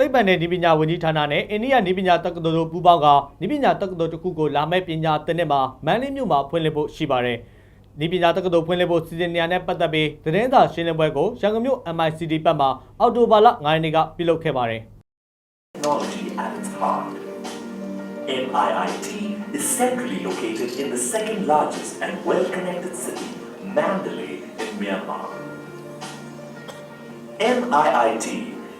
သိပ္ပံနဲ့ဤပညာဝန်ကြီးဌာနနဲ့အိန္ဒိယဤပညာတက္ကသိုလ်တို့ပူးပေါင်းကဤပညာတက္ကသိုလ်တစ်ခုကိုလာမယ့်ပညာသင်နှစ်မှာမန္တလေးမြို့မှာဖွင့်လှစ်ဖို့ရှိပါတယ်။ဤပညာတက္ကသိုလ်ဖွင့်လှစ်ဖို့စီစဉ်နေရတဲ့ပတ်သက်ပြီးသတင်းစာရှင်းလင်းပွဲကိုရန်ကုန်မြို့ MICD ဘက်မှအော်တိုဘာလ9ရက်နေ့ကပြုလုပ်ခဲ့ပါတယ် technology at its heart. MIIT is centrally located in the second largest and well-connected city, Mandalay, in Myanmar. MIIT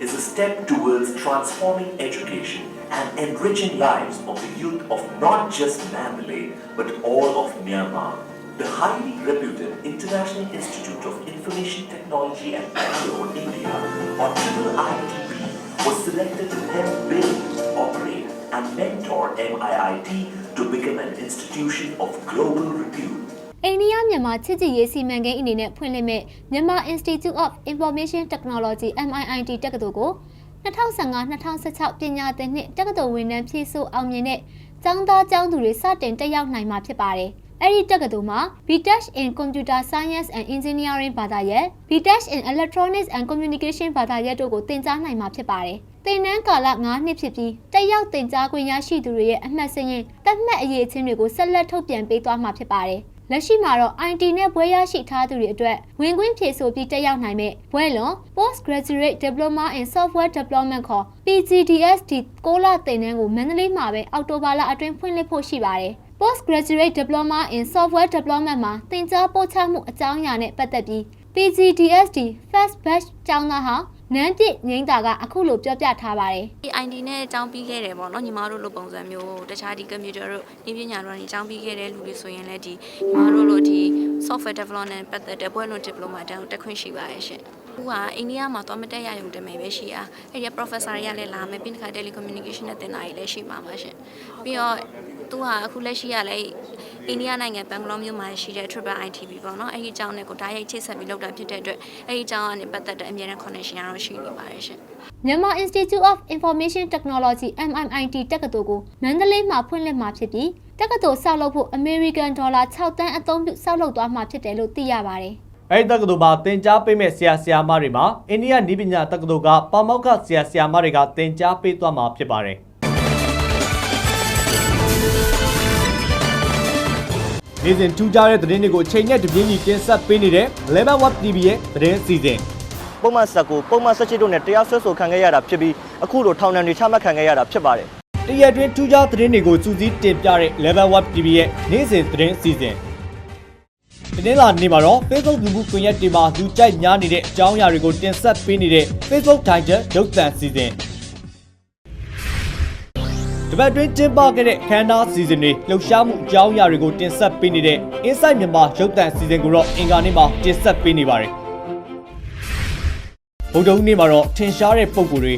is a step towards transforming education and enriching lives of the youth of not just Mandalay, but all of Myanmar. The highly reputed International Institute of Information Technology and Bangalore, India, or ITP, was selected to help build, operate, and mentor MIIT to become an institution of global repute. အိန္ဒိယမြန်မာချစ်ကြည်ရေးစီမံကိန်းအနေနဲ့ဖွင့်လှစ်မဲ့မြန်မာ Institute of Information Technology MIIT တက္ကသိုလ်ကို2015-2016ပညာသင်နှစ်တက္ကသိုလ်ဝန်ထမ်းဖြည့်ဆို့အောင်မြင်တဲ့ကျောင်းသားကျောင်းသူတွေစတင်တက်ရောက်နိုင်မှာဖြစ်ပါတယ်။အဲ့ဒီတက္ကသိုလ်မှာ BTech in Computer Science and Engineering ဘာသာရပ် BTech in Electronics and Communication ဘာသာရပ်တို့ကိုသင်ကြားနိုင်မှာဖြစ်ပါတယ်။သင်တန်းကာလ9နှစ်ဖြစ်ပြီးတက်ရောက်သင်ကြားခွင့်ရရှိသူတွေရဲ့အမှတ်စရင်းတက်မှတ်အရေးချင်းတွေကိုဆက်လက်ထုတ်ပြန်ပေးသွားမှာဖြစ်ပါတယ်။ လက်ရှိမှာတော့ IT နဲ့ဘွဲရရှိထားသူတွေအတွက်ဝင်ခွင့်ဖြည့်ဆိုပြီးတက်ရောက်နိုင်မဲ့ဘွဲလွန် Postgraduate Diploma in Software Development ခေါ် PGDSD ကိုလာသင်တန်းကိုမန္တလေးမှာပဲအောက်တိုဘာလအတွင်းဖွင့်လှစ်ဖို့ရှိပါတယ်။ Postgraduate Diploma in Software Development မှာသင်ကြားပို့ချမှုအကြောင်းအရာနဲ့ပတ်သက်ပြီး PGDSD First Batch ကျောင်းသားဟာ နန်းပြည့်ငိမ့်တာကအခုလိုပြောပြထားပါတယ်ဒီ ID နဲ့အကြောင်းပြီးခဲ့တယ်ပေါ့နော်ညီမတို့လိုပုံစံမျိုးတခြားဒီ computer တို့ဒီပညာတို့ကနေအကြောင်းပြီးခဲ့တဲ့လူတွေဆိုရင်လည်းဒီညီမတို့လိုဒီ software development နဲ့ပတ်သက်တဲ့ဘွဲ့လွန် diploma တန်းကိုတက်ခွင့်ရှိပါရဲ့ရှင်ခုကအိန္ဒိယမှာသွားမတက်ရရုံတမယ်ပဲရှိတာအဲ့ဒီ professor တွေကလည်းလာမယ်ပြီးတခါ telecommunication နဲ့တင်တာကြီးလည်းရှိမှာပါရှင်ပြီးတော့သူကအခုလက်ရှိကလည်း အိန္ဒိယနိုင်ငံဘန်ဂလောမြို့မှာရှိတဲ့ Triple ITB ပေါ့နော်အဲ့ဒီအကြောင်းနဲ့ကိုဓာတ်ရိုက်ချိတ်ဆက်ပြီးလုပ်တာဖြစ်တဲ့အတွက်အဲ့ဒီအကြောင်းကနေပတ်သက်တဲ့အမြဲတမ်း connection ကတော့ရှိနေပါတယ်ရှင်မြန်မာ Institute of Information Technology MIIT တက္ကသိုလ်ကိုမန္တလေးမှာဖွင့်လှစ်မှာဖြစ်ပြီးတက္ကသိုလ်ဆောက်လုပ်ဖို့ American Dollar 6တန်းအသုံးပြုဆောက်လုပ်သွားမှာဖြစ်တယ်လို့သိရပါတယ်။အဲဒီတက္ကသိုလ်မှာသင်ကြားပေးမဲ့ဆရာဆရာမတွေမှာအိန္ဒိယဤပညာတက္ကသိုလ်ကပါမောက္ခဆရာဆရာမတွေကသင်ကြားပေးသွားမှာဖြစ်ပါတယ် နေ့စဉ်ထူးခြားတဲ့သတင်းတွေကိုချိန်နဲ့တပြေးညီတင်ဆက်ပေးနေတဲ့ Level Web TV ရဲ့သတင်းအစီအစဉ်ပုံမှန်ဆက်ကိုပုံမှန်ဆက်ချစ်တို့နဲ့တရားစွဲဆိုခံခဲ့ရတာဖြစ်ပြီးအခုလိုထောင်ဒဏ်တွေချမှတ်ခံခဲ့ရတာဖြစ်ပါတယ်တရက်တွင်ထူးခြားသတင်းတွေကိုစူးစီးတင်ပြတဲ့ Level Web TV ရဲ့နေ့စဉ်သတင်းအစီအစဉ်ဒီနေ့လာနေမှာတော့ Facebook လူမှုကွန်ရက်တွေမှာလူကြိုက်များနေတဲ့အကြောင်းအရာတွေကိုတင်ဆက်ပေးနေတဲ့ Facebook Title ရုပ်သံအစီအစဉ် ဒီဘက်တွင်ကျင်းပခဲ့တဲ့ခန်းသားအစီအစဉ်တွေလှုပ်ရှားမှုအကြောင်းအရာတွေကိုတင်ဆက်ပေးနေတဲ့ Inside မြန်မာရုပ်သံအစီအစဉ်ကိုတော့အင်ကာနေ့မှာတင်ဆက်ပေးနေပါတယ်ဗုဒ္ဓဟူးနေ့မှာတော့ထင်ရှားတဲ့ပုံကိုယ်တွေ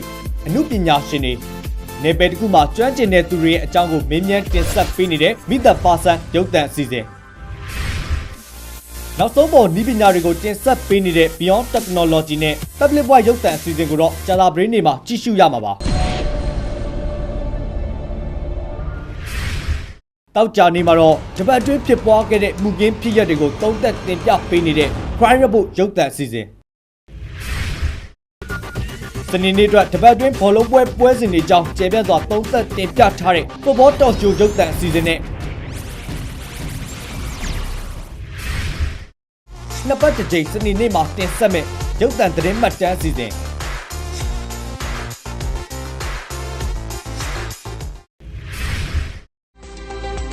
အမှုပညာရှင်တွေနေပယ်တစ်ခုမှာကျွမ်းကျင်တဲ့သူတွေရဲ့အကြောင်းကိုမင်းမြန်းတင်ဆက်ပေးနေတဲ့မိသက်ပါဆန်ရုပ်သံအစီအစဉ်နောက်ဆုံးပေါ်ဤပညာတွေကိုတင်ဆက်ပေးနေတဲ့ Beyond Technology နဲ့ Public Voice ရုပ်သံအစီအစဉ်ကိုတော့ကြာလာပရင်းနေမှာကြည့်ရှုရမှာပါ တောက်ကြနေမှာတော့ဂျပန်အတွင်းဖြစ်ပွားခဲ့တဲ့မှုကင်းဖြစ်ရပ်တွေကိုသုံးသက်တင်ပြပေးနေတဲ့ Crime Report ရုပ်သံအစီအစဉ်စနေနေ့အတွက်တပတ်အတွင်းဘောလုံးပွဲပွဲစဉ်တွေကြောင်းကျေပြန့်စွာသုံးသက်တင်ပြထားတဲ့ Football Talk Show ရုပ်သံအစီအစဉ်နဲ့နှစ်ပတ်တစ်ကြိမ်စနေနေ့မှာတင်ဆက်မဲ့ရုပ်သံသတင်းမှတ်တမ်းအစီအစဉ်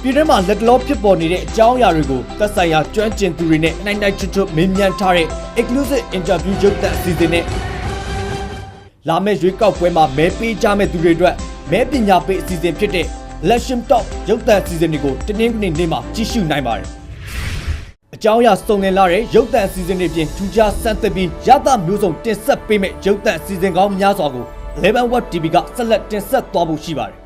ပြည်တွင်းမှာလက်တလောဖြစ်ပေါ်နေတဲ့အကြောင်းအရာတွေကိုသက်ဆိုင်ရာကျွမ်းကျင်သူတွေနဲ့နိုင်နိုင်ချွတ်ချွတ်မေးမြန်းထားတဲ့ exclusive interview ရုပ်သံအစီအစဉ်နဲ့လာမယ့်ရွေးကောက်ပွဲမှာမဲပေးကြမဲ့သူတွေအတွက်မဲပညာပေးအစီအစဉ်ဖြစ်တဲ့ Election Talk ရုပ်သံအစီအစဉ်တွေကိုတင်းတင်းကနေနေ့မှာကြည့်ရှုနိုင်ပါတယ်။အကြောင်းအရာစုံလင်လာတဲ့ရုပ်သံအစီအစဉ်တွေပြင်ထူးခြားစမ်းသပ်ပြီးရသမျိုးစုံတင်ဆက်ပေးမဲ့ရုပ်သံအစီအစဉ်ကောင်းများစွာကို Level Web TV ကဆက်လက်တင်ဆက်သွားဖို့ရှိပါတယ်